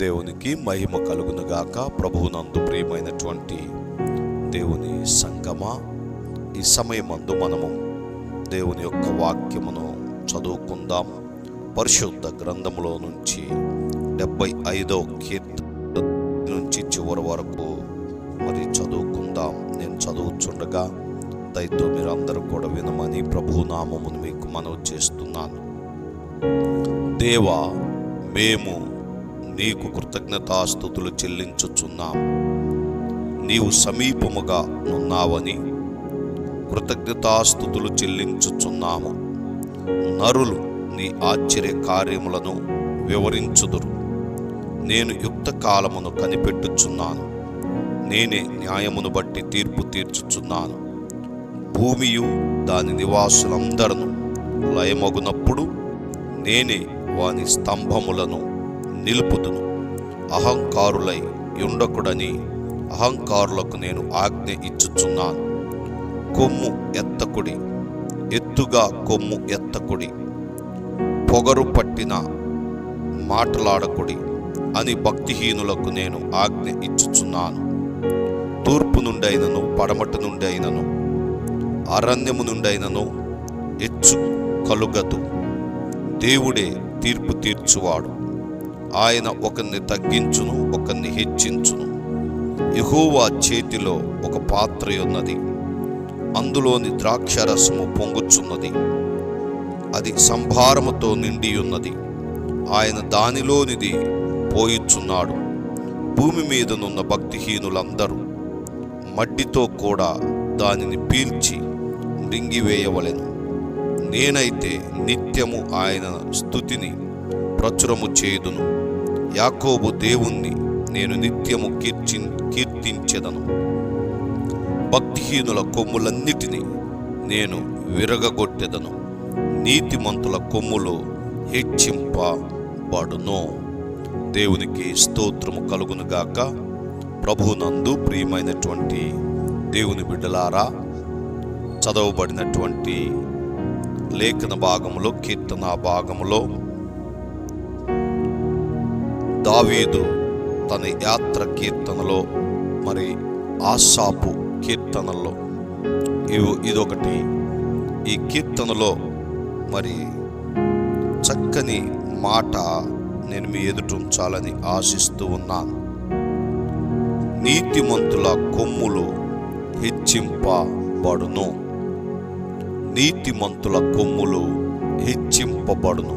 దేవునికి మహిమ కలుగునుగాక ప్రభువునందు ప్రియమైనటువంటి దేవుని సంగమా? ఈ సమయమందు మనము దేవుని యొక్క వాక్యమును చదువుకుందాం. పరిశుద్ధ గ్రంథములో నుంచి డెబ్బై ఐదో కీర్తన నుంచి చివరి వరకు మరి చదువుకుందాం. నేను చదువుచుండగా దయతో మీరందరూ కూడా వినమని ప్రభు నామమును మీకు మనవి చేస్తున్నాను. దేవా మేము నీకు కృతజ్ఞతాస్థుతులు చెల్లించుచున్నాం. నీవు సమీపముగా ఉన్నావని కృతజ్ఞతాస్థుతులు చెల్లించుచున్నాము. నరులు నీ ఆశ్చర్య కార్యములను వివరించుదురు. నేను యుక్త కాలమును కనిపెట్టుచున్నాను. నేనే న్యాయమును బట్టి తీర్పు తీర్చుచున్నాను. భూమియు దాని నివాసులందరను లయమగునప్పుడు నేనే వాని స్తంభములను నిలుపుదును. అహంకారులై ఉండకుడని అహంకారులకు నేను ఆజ్ఞ ఇచ్చుచున్నాను. కొమ్ము ఎత్తకుడి ఎత్తుగా కొమ్ము ఎత్తకుడి పొగరు పట్టిన మాటలాడకుడి అని భక్తిహీనులకు నేను ఆజ్ఞ ఇచ్చుచున్నాను. తూర్పు నుండైనను పడమటి నుండి అయినను అరణ్యము నుండైనను ఎచ్చు కలుగదు. దేవుడే తీర్పు తీర్చువాడు. ఆయన ఒకరిని తగ్గించును ఒకరిని హెచ్చించును. యహోవా చేతిలో ఒక పాత్ర ఉన్నది. అందులోని ద్రాక్షరసము పొంగుచున్నది. అది సంభారముతో నిండి ఉన్నది ఆయన దానిలోనిది పోయిచున్నాడు. భూమి మీదనున్న భక్తిహీనులందరూ మడ్డితో కూడా దానిని పీల్చి మృంగివేయవలెను. నేనైతే నిత్యము ఆయన స్థుతిని ప్రచురము చేయుదును యాకోబు దేవుణ్ణి నేను నిత్యము కీర్చి కీర్తించెదను. భక్తిహీనుల కొమ్ములన్నిటినీ నేను విరగగొట్టెదను. నీతిమంతుల కొమ్ములు హెచ్చింపబడును. దేవునికి స్తోత్రము కలుగునుగాక ప్రభునందు ప్రియమైనటువంటి దేవుని బిడ్డలారా చదవబడినటువంటి లేఖన భాగంలో కీర్తన భాగంలో దావీదు తన యాత్ర కీర్తనలో మరి ఆసాపు కీర్తనలో. ఇవి ఇదొకటి. ఈ కీర్తనలో మరి చక్కని మాట నేను మీ ఎదుట ఉంచాలని ఆశిస్తూ ఉన్నాను నీతిమంతుల కొమ్ములు హెచ్చింపబడును. నీతిమంతుల కొమ్ములు హెచ్చింపబడును.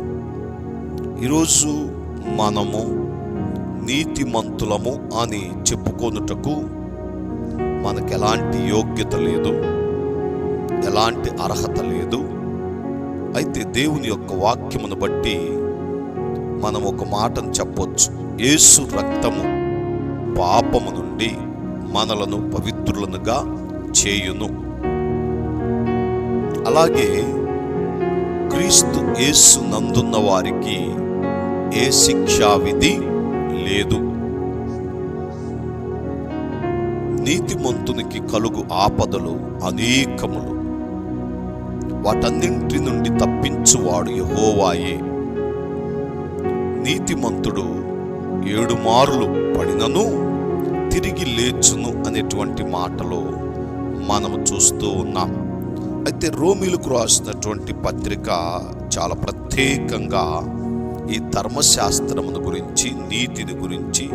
ఈరోజు మనము నీతిమంతులము అని చెప్పుకొనుటకు మనకు ఎలాంటి యోగ్యత లేదు ఎలాంటి అర్హత లేదు. అయితే దేవుని యొక్క వాక్యమును బట్టి మనం ఒక మాటను చెప్పొచ్చు. యేసు రక్తము పాపము నుండి మనలను పవిత్రులనుగా చేయును. అలాగే క్రీస్తు యేసు నందున్న వారికి ఏ శిక్షా విధి లేదు. నీతిమంతునికి కలుగు ఆపదలు అనేకములు. వాటన్నింటి నుండి తప్పించువాడు యహోవాయే. నీతిమంతుడు ఏడు మారులు పడినను తిరిగి లేచును అనేటువంటి మాటలు మనము చూస్తూ ఉన్నాం. అయితే రోమిలకు రాసినటువంటి పత్రిక చాలా ప్రత్యేకంగా ఈ ధర్మశాస్త్రమును గురించి నీతిని గురించి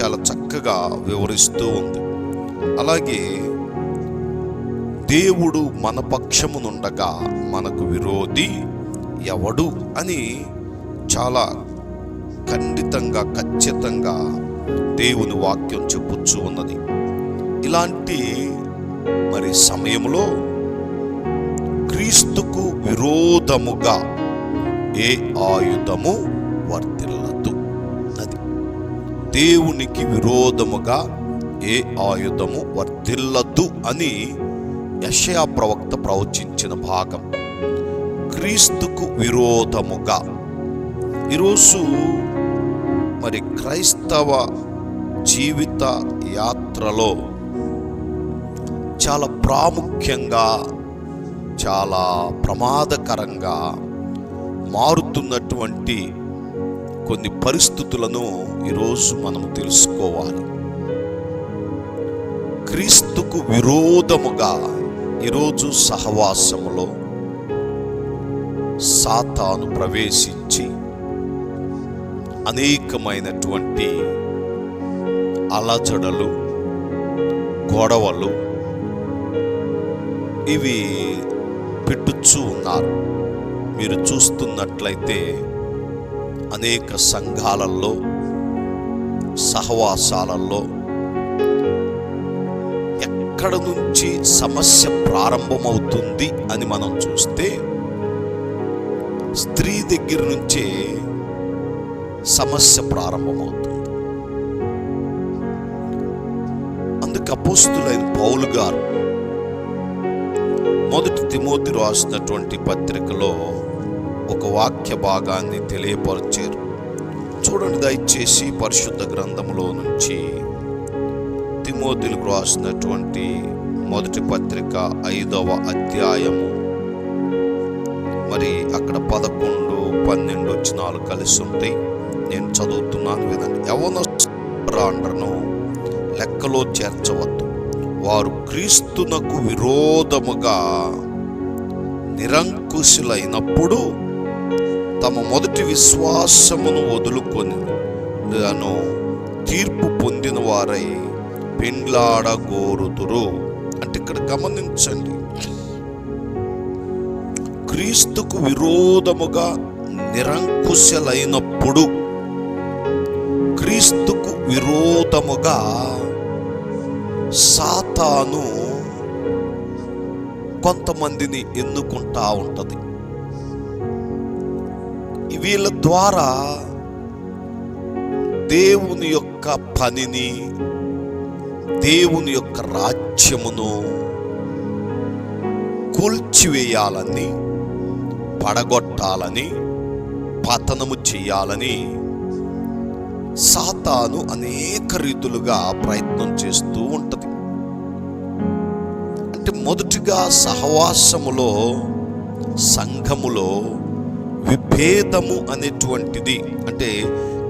చాలా చక్కగా వివరిస్తూ ఉంది. అలాగే దేవుడు మన పక్షమునుండగా మనకు విరోధి ఎవడు అని చాలా ఖండితంగా ఖచ్చితంగా దేవుని వాక్యం చెప్పుచ్చు ఉన్నది. ఇలాంటి మరి సమయంలో క్రీస్తుకు విరోధముగా ఏ ఆయుధము వర్తిల్లదు. అది దేవునికి విరోధముగా ఏ ఆయుధము వర్తిల్లదు అని యషయా ప్రవక్త ప్రవచించిన భాగం. క్రీస్తుకు విరోధముగా. ఈరోజు మరి క్రైస్తవ జీవిత యాత్రలో చాలా ప్రాముఖ్యంగా చాలా ప్రమాదకరంగా మారుతున్నటువంటి కొన్ని పరిస్థితులను ఈరోజు మనం తెలుసుకోవాలి. క్రీస్తుకు విరోధముగా ఈరోజు సహవాసములో సాతాను ప్రవేశించి అనేకమైనటువంటి అలజడలు గొడవలు ఇవి పెట్టుచూ ఉన్నారు. మీరు చూస్తున్నట్లయితే అనేక సంఘాలలో సహవాసాలలో ఎక్కడ నుంచి సమస్య ప్రారంభమవుతుంది అని మనం చూస్తే స్త్రీ దగ్గర నుంచే సమస్య ప్రారంభమవుతుంది. అందుకు అపోస్తులైన పౌలు గారు మొదటి తిమోతి రాసినటువంటి పత్రికలో ఒక వాక్య భాగాన్ని తెలియపరిచారు. చూడండి దయచేసి పరిశుద్ధ గ్రంథములో నుంచి తిమోతిలకు రాసినటువంటి మొదటి పత్రిక ఐదవ అధ్యాయము. మరి అక్కడ పదకొండు పన్నెండు వచ్చినాలు కలిసి ఉంటాయి. నేను చదువుతున్నాను వినండి. యవనను లెక్కలో చేర్చవద్దు. వారు క్రీస్తునకు విరోధముగా నిరంకుశులైనప్పుడు తమ మొదటి విశ్వాసమును వదులుకొని లను తీర్పు పొందిన వారై పెండ్లాడగోరుదురు. అంటే ఇక్కడ గమనించండి. క్రీస్తుకు విరోధముగా నిరంకుశలైనప్పుడు క్రీస్తుకు విరోధముగా సాతాను కొంతమందిని ఎన్నుకుంటా ఉంటది. వీళ్ళ ద్వారా దేవుని యొక్క పనిని దేవుని యొక్క రాజ్యమును కూల్చివేయాలని పడగొట్టాలని పతనము చేయాలని సాతాను అనేక రీతులుగా ప్రయత్నం చేస్తూ ఉంటది. అంటే మొదటిగా సహవాసములో సంఘములో విభేదము అనేటువంటిది అంటే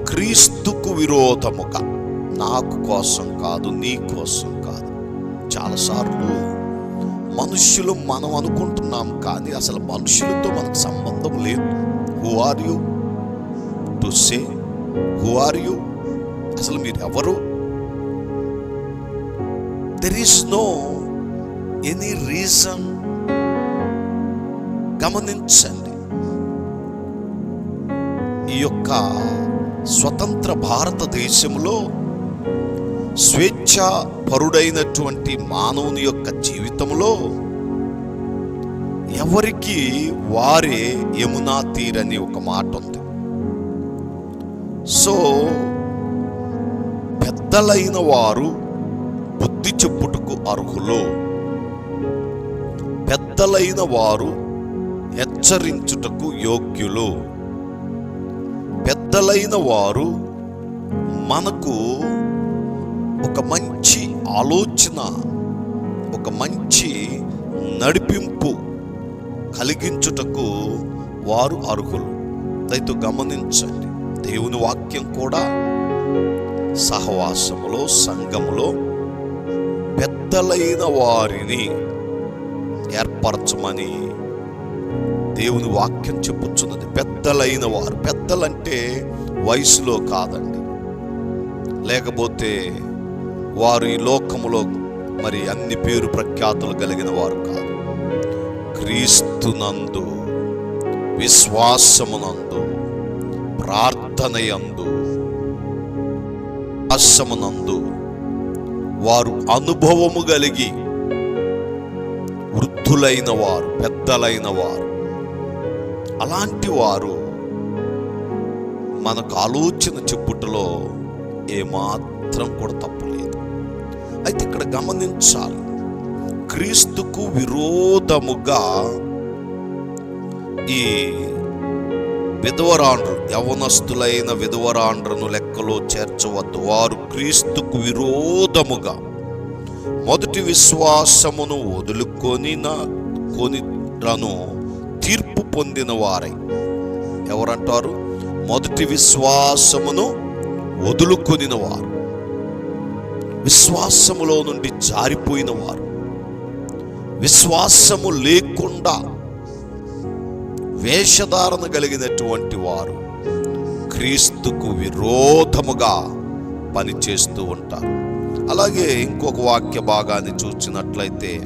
క్రీస్తుకు విరోధముగా నాకు కోసం కాదు నీ కోసం కాదు. చాలాసార్లు మనుషులు మనం అనుకుంటున్నాం కానీ అసలు మనుషులతో మనకు సంబంధం లేదు. Who are you to say who are you అసలు మీరు ఎవరు there is no any reason గమనించండి. ఈ యొక్క స్వతంత్ర భారతదేశంలో స్వేచ్ఛ పరుడైనటువంటి మానవుని యొక్క జీవితంలో ఎవరికి వారే యమునా తీరని ఒక మాట ఉంది. సో పెద్దలైన వారు బుద్ధి చెప్పుటకు అర్హులు పెద్దలైన వారు హెచ్చరించుటకు యోగ్యులు. పెద్దలైన వారు మనకు ఒక మంచి ఆలోచన ఒక మంచి నడిపింపు కలిగించుటకు వారు అర్హులు. దయతో గమనించండి. దేవుని వాక్యం కూడా సహవాసములో సంఘములో పెద్దలైన వారిని ఏర్పరచమని దేవుని వాక్యం చెప్పుచున్నది. పెద్దలైన వారు పెద్దలంటే వయసులో కాదండి. లేకపోతే వారు ఈ లోకములో మరి అన్ని పేరు ప్రఖ్యాతులు కలిగిన వారు కాదు. క్రీస్తునందు విశ్వాసమునందు ప్రార్థనయందు విశ్వాసమునందు వారు అనుభవము కలిగి వృద్ధులైన వారు పెద్దలైన వారు అలాంటి వారు మనకు ఆలోచన చెప్పుటలో ఏమాత్రం కూడా తప్పు లేదు. అయితే ఇక్కడ గమనించాలి. క్రీస్తుకు విరోధముగా ఈ విధవరాండ్రు యవనస్తులైన విధవరాండ్రను లెక్కలో చేర్చవద్దు. వారు క్రీస్తుకు విరోధముగా మొదటి విశ్వాసమును వదులుకొని కొనిరను తీర్పు పొందిన వారై ఎవరంటారు? మొదటి విశ్వాసమును వదులుకొనిన వారు విశ్వాసములో నుండి జారిపోయిన వారు విశ్వాసము లేకుండా వేషధారణ కలిగినటువంటి వారు క్రీస్తుకు విరోధముగా పనిచేస్తూ ఉంటారు. అలాగే ఇంకొక వాక్య భాగాన్ని చూసినట్లయితే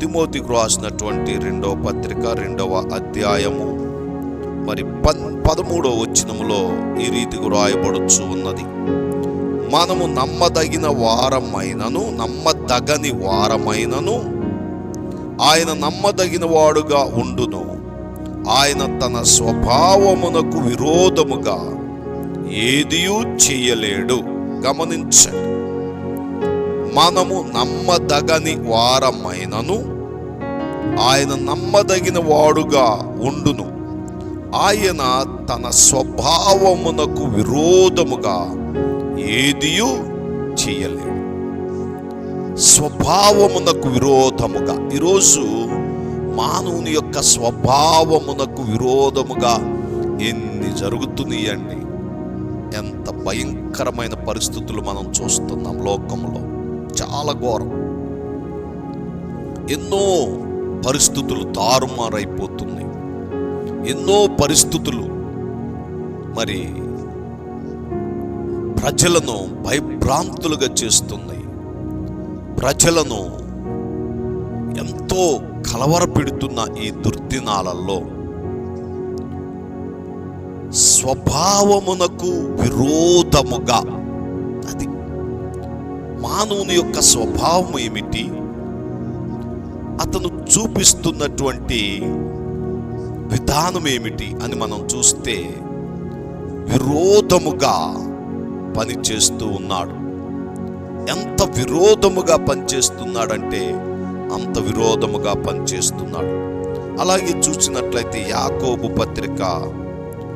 తిమోతికి రాసినటువంటి రెండవ పత్రిక రెండవ అధ్యాయము. మరి పన్ పదమూడవ వచనములో ఈ రీతికి రాయబడుచు ఉన్నది. మనము నమ్మదగిన వారమైనను నమ్మదగని వారమైనను ఆయన నమ్మదగిన వాడుగా ఉండును. ఆయన తన స్వభావమునకు విరోధముగా ఏదియూ చేయలేడు. గమనించండి. మనము నమ్మదగని వారమైనను. ఆయన నమ్మదగిన వాడుగా ఉండును. ఆయన తన స్వభావమునకు విరోధముగా ఏదియూ చేయలేడు. స్వభావమునకు విరోధముగా. ఈరోజు మానవుని యొక్క స్వభావమునకు విరోధముగా ఎన్ని జరుగుతున్నాయండి. ఎంత భయంకరమైన పరిస్థితులు మనం చూస్తున్నాం లోకంలో. చాలా ఘోరం. ఎన్నో పరిస్థితులు తారుమారైపోతున్నాయి. ఎన్నో పరిస్థితులు. మరి ప్రజలను భయభ్రాంతులుగా చేస్తున్నాయి. ప్రజలను ఎంతో కలవరపెడుతున్న ఈ దుర్దినాలలో స్వభావమునకు విరోధముగా అది మానవుని యొక్క స్వభావం ఏమిటి? అతను చూపిస్తున్నటువంటి విధానం ఏమిటి అని మనం చూస్తే విరోధముగా పనిచేస్తూ ఉన్నాడు. ఎంత విరోధముగా పనిచేస్తున్నాడంటే అంత విరోధముగా పనిచేస్తున్నాడు. అలాగే చూసినట్లయితే యాకోబు పత్రిక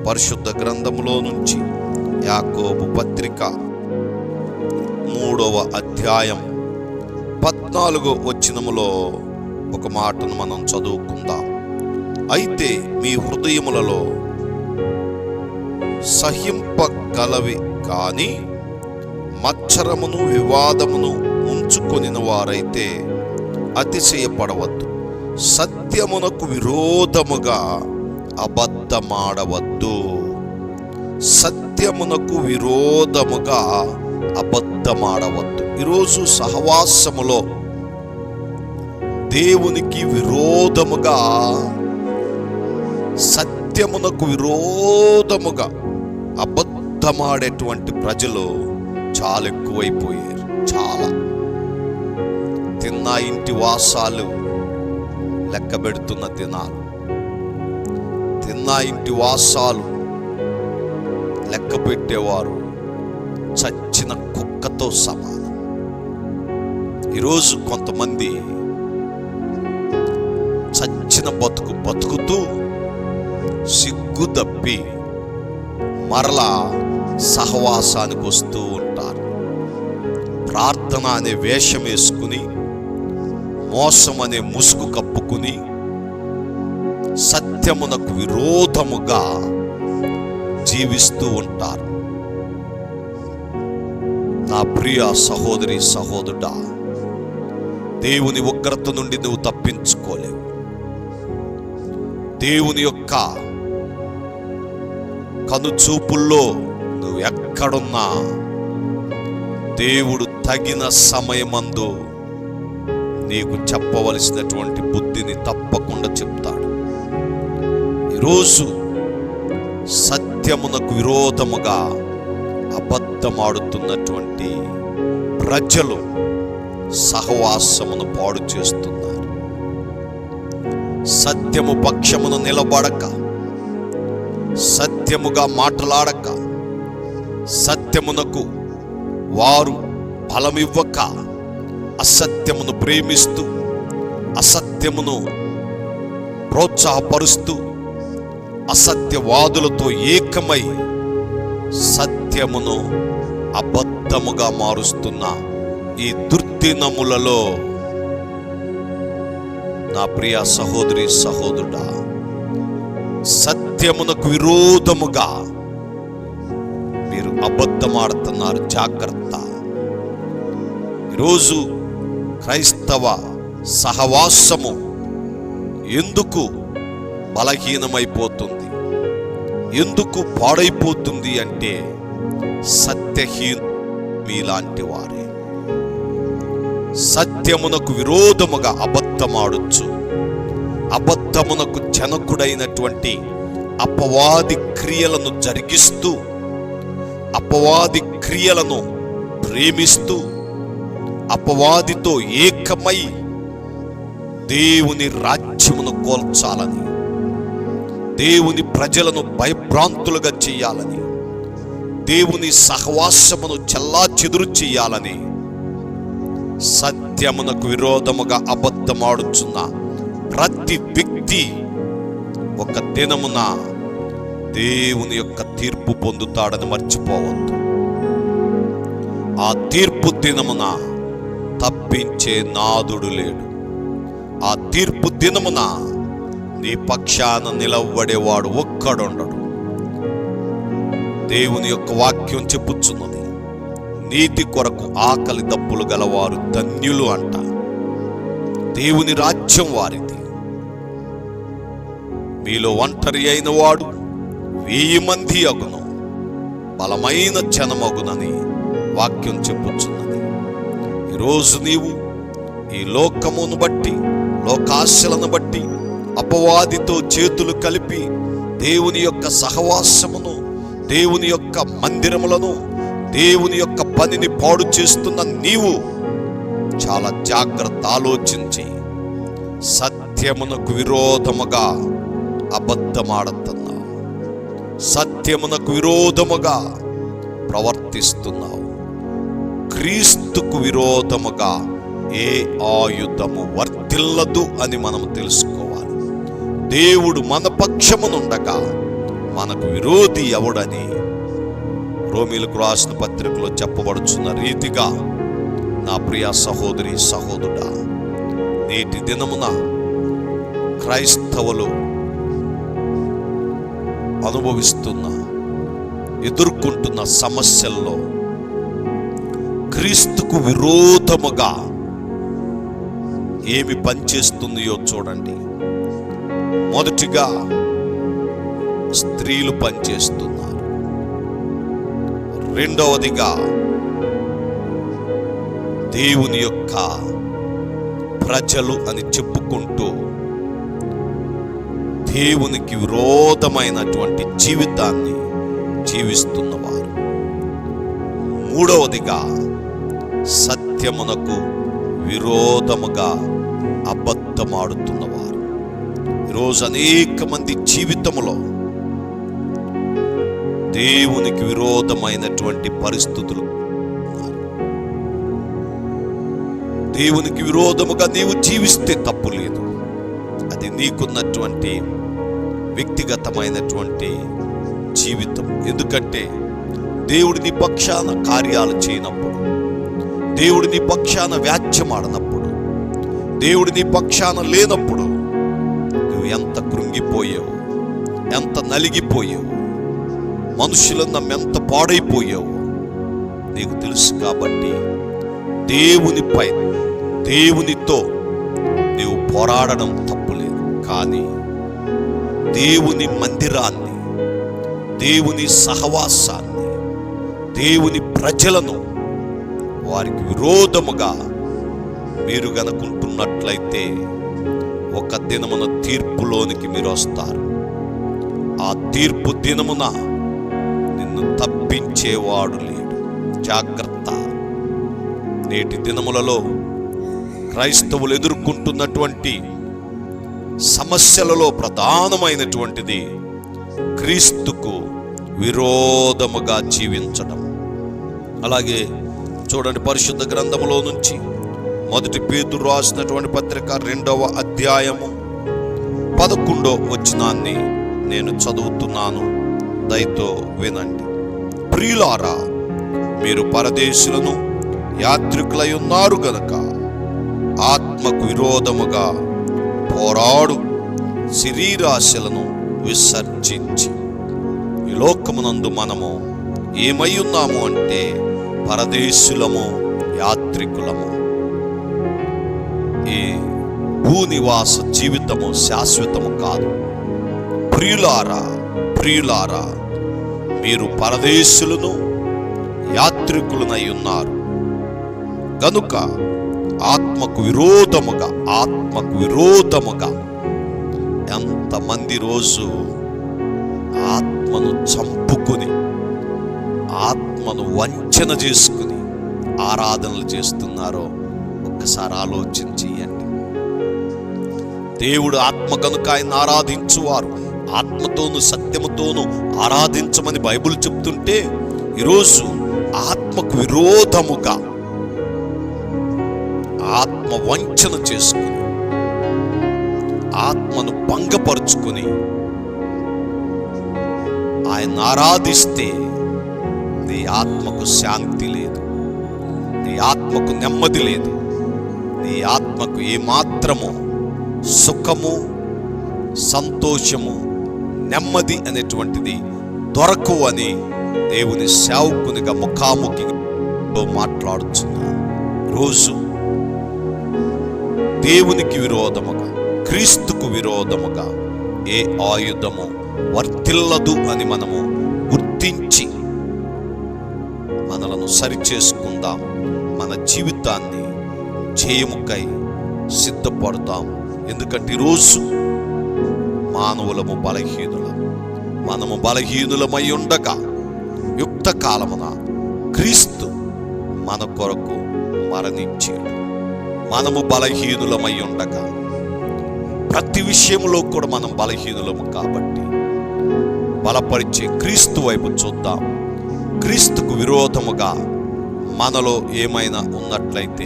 పరిశుద్ధ గ్రంథంలో నుంచి యాకోబు పత్రిక మూడవ అధ్యాయం పద్నాలుగో వచ్చినములో ఒక మాటను మనం చదువుకుందాం. అయితే మీ హృదయములలో సహింపగలవి కానీ మచ్చరమును వివాదమును ఉంచుకొనిన వారైతే అతిశయపడవద్దు. సత్యమునకు విరోధముగా అబద్ధమాడవద్దు. సత్యమునకు విరోధముగా అబద్ధమాడవద్దు. ఈరోజు సహవాసములో దేవునికి విరోధముగా సత్యమునకు విరోధముగా అబద్ధమాడేటువంటి ప్రజలు చాలా ఎక్కువైపోయారు. చాలా. తిన్న ఇంటి వాసాలు లెక్క పెడుతున్న దినాలు. తిన్న ఇంటి వాసాలు లెక్క పెట్టేవారు. వచ్చిన కుక్కతో సమానం. ఈరోజు కొంతమంది చచ్చిన బతుకు బతుకుతూ సిగ్గు దప్పి మరలా సహవాసానికి వస్తూ ఉంటారు. ప్రార్థన అనే వేషం వేసుకుని మోసం అనే ముసుగు కప్పుకుని సత్యమునకు విరోధముగా జీవిస్తూ ఉంటారు. నా ప్రియ సహోదరి సహోదరుడా దేవుని ఉగ్రత నుండి నువ్వు తప్పించుకోలేవు. దేవుని యొక్క కనుచూపుల్లో నువ్వు ఎక్కడున్నా దేవుడు తగిన సమయమందు నీకు చెప్పవలసినటువంటి బుద్ధిని తప్పకుండా చెప్తాడు. ఈరోజు సత్యమునకు విరోధముగా ఆడుతున్నటువంటి ప్రజలు సహవాసమును పాడు చేస్తున్నారు. సత్యము పక్షమును నిలబడక సత్యముగా మాట్లాడక సత్యమునకు వారు ఫలమివ్వక అసత్యమును ప్రేమిస్తూ అసత్యమును ప్రోత్సాహపరుస్తూ అసత్యవాదులతో ఏకమై సత్యమును అబద్ధముగా మారుస్తున్న ఈ దుర్దినములలో నా ప్రియ సహోదరి సహోదరుడ సత్యమునకు విరోధముగా మీరు అబద్ధమాడుతున్నారు. జాగ్రత్త. ఈరోజు క్రైస్తవ సహవాసము ఎందుకు బలహీనమైపోతుంది? ఎందుకు పాడైపోతుంది అంటే సత్యహీన మీలాంటి వారే. సత్యమునకు విరోధముగా అబద్ధమాడొచ్చు. అబద్ధమునకు జనకుడైనటువంటి అపవాది క్రియలను జరిగిస్తూ అపవాది క్రియలను ప్రేమిస్తూ అపవాదితో ఏకమై దేవుని రాజ్యమును కోల్చాలని దేవుని ప్రజలను భయభ్రాంతులుగా చేయాలని దేవుని సహవాసమును చెల్లా చెదురు చేయాలని సత్యమునకు విరోధముగా అబద్ధమాడుచున్న ప్రతి వ్యక్తి ఒక దినమున దేవుని యొక్క తీర్పు పొందుతాడని మర్చిపోవద్దు. ఆ తీర్పు దినమున తప్పించే నాదుడు లేడు. ఆ తీర్పు దినమున నీ పక్షాన నిలవడేవాడు ఒక్కడుండడు. దేవుని యొక్క వాక్యం చెప్పుచున్నది నీతి కొరకు ఆకలి దప్పులు గలవారు ధన్యులు అంట. దేవుని రాజ్యం వారిది. మీలో ఒంటరి అయిన వాడు వెయ్యి మంది అగును బలమైన జనమగునని వాక్యం చెప్పుచున్నది. ఈరోజు నీవు ఈ లోకమును బట్టి లోకాశలను బట్టి అపవాదితో చేతులు కలిపి దేవుని యొక్క సహవాసమును దేవుని యొక్క మందిరములను దేవుని యొక్క పనిని పాడు చేస్తున్న నీవు చాలా జాగ్రత్త ఆలోచించి సత్యమునకు విరోధముగా అబద్ధమాడుతున్నావు. సత్యమునకు విరోధముగా ప్రవర్తిస్తున్నావు. క్రీస్తుకు విరోధముగా ఏ ఆయుధము వర్తిల్లదు అని మనం తెలుసుకో దేవుడు మన పక్షమునుండగా మనకు విరోధి ఎవడని రోమిలకు రాసిన పత్రికలో చెప్పబడుచున్న రీతిగా నా ప్రియ సహోదరి సహోదరుడా నేటి దినమున క్రైస్తవులు అనుభవిస్తున్న ఎదుర్కొంటున్న సమస్యల్లో క్రీస్తుకు విరోధముగా ఏమి పనిచేస్తుందో చూడండి. మొదటిగా స్త్రీలు పనిచేస్తున్నారు. రెండవదిగా దేవుని యొక్క ప్రజలు అని చెప్పుకుంటూ దేవునికి విరోధమైనటువంటి జీవితాన్ని జీవిస్తున్నవారు. మూడవదిగా సత్యమునకు విరోధముగా అబద్ధమాడుతున్నవారు. ఈరోజు అనేక మంది జీవితములో దేవునికి విరోధమైనటువంటి పరిస్థితులు దేవునికి విరోధముగా నీవు జీవిస్తే తప్పు లేదు. అది నీకున్నటువంటి వ్యక్తిగతమైనటువంటి జీవితం. ఎందుకంటే దేవుడి నీ పక్షాన కార్యాలు చేయనప్పుడు దేవుడి నీ పక్షాన వ్యాజ్యమాడనప్పుడు దేవుడి నీ పక్షాన లేనప్పుడు నువ్వు ఎంత కృంగిపోయావు? ఎంత నలిగిపోయావు? మనుషులను నమ్మెంత పాడైపోయావు? నీకు తెలుసు కాబట్టి దేవునిపై దేవునితో నీవు పోరాడడం తప్పులేదు. కానీ దేవుని మందిరాన్ని దేవుని సహవాసాన్ని దేవుని ప్రజలను వారికి విరోధముగా మీరు గనుకుంటున్నట్లయితే ఒక దినమున తీర్పులోనికి మీరు వస్తారు. ఆ తీర్పు దినమున నిన్ను తప్పించేవాడు లేడు. జాగ్రత్త. నేటి దినములలో క్రైస్తవులు ఎదుర్కొంటున్నటువంటి సమస్యలలో ప్రధానమైనటువంటిది క్రీస్తుకు విరోధముగా జీవించడం. అలాగే చూడండి పరిశుద్ధ గ్రంథములో నుంచి మొదటి పేతురు రాసినటువంటి పత్రిక రెండవ అధ్యాయము పదకొండో వచనాన్ని నేను చదువుతున్నాను. దయతో వినండి. ప్రియులారా మీరు పరదేశులను యాత్రికులై ఉన్నారు గనక ఆత్మకు విరోధముగా పోరాడు శరీరాశలను విసర్జించి. ఈ లోకమునందు మనము ఏమై ఉన్నాము అంటే పరదేశులము యాత్రికులము. ఈ భూనివాస జీవితము శాశ్వతము కాదు. ప్రియులారా ప్రియులారా మీరు పరదేశులను యాత్రికులనై ఉన్నారు. కనుక ఆత్మకు విరోధముగా ఆత్మకు విరోధముగా ఎంతమంది రోజు ఆత్మను చంపుకుని ఆత్మను వంచన చేసుకుని ఆరాధనలు చేస్తున్నారో ఒక్కసారి ఆలోచన చేయండి దేవుడు ఆత్మ కనుక ఆయన ఆరాధించువారు ఆత్మతోను సత్యముతోను ఆరాధించమని బైబిల్ చెప్తుంటే ఈరోజు ఆత్మకు విరోధముగా ఆత్మ వంచన చేసుకుని ఆత్మను భంగపరుచుకుని ఆయన ఆరాధిస్తే నీ ఆత్మకు శాంతి లేదు నీ ఆత్మకు నెమ్మది లేదు. నీ ఆత్మకు ఏమాత్రము సుఖము సంతోషము నెమ్మది అనేటువంటిది దొరకు అని దేవుని సేవకునిగా ముఖాముఖితో మాట్లాడుచున్నా రోజు దేవునికి విరోధముగా క్రీస్తుకు విరోధముగా ఏ ఆయుధము వర్తిల్లదు అని మనము గుర్తించి మనలను సరిచేసుకుందాం. మన జీవితాన్ని జయముకై సిద్ధపడతాం. ఎందుకంటే ఈరోజు మానవులము బలహీనులం. మనము బలహీనులమై ఉండగా యుక్త కాలమున క్రీస్తు మన కొరకు మరణించాడు. మనము బలహీనులమై ఉండగా ప్రతి విషయంలో కూడా మనం బలహీనులము కాబట్టి బలపరిచే క్రీస్తు వైపు చూద్దాం. క్రీస్తుకు విరోధముగా మనలో ఏమైనా ఉన్నట్లయితే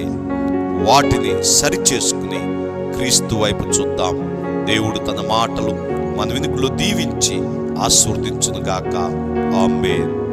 వాటిని సరిచేసుకుని క్రీస్తు వైపు చూద్దాం. దేవుడు తన మాటలు మన వెనుకలో దీవించి ఆశీర్వదించునుగాక. ఆమెన్.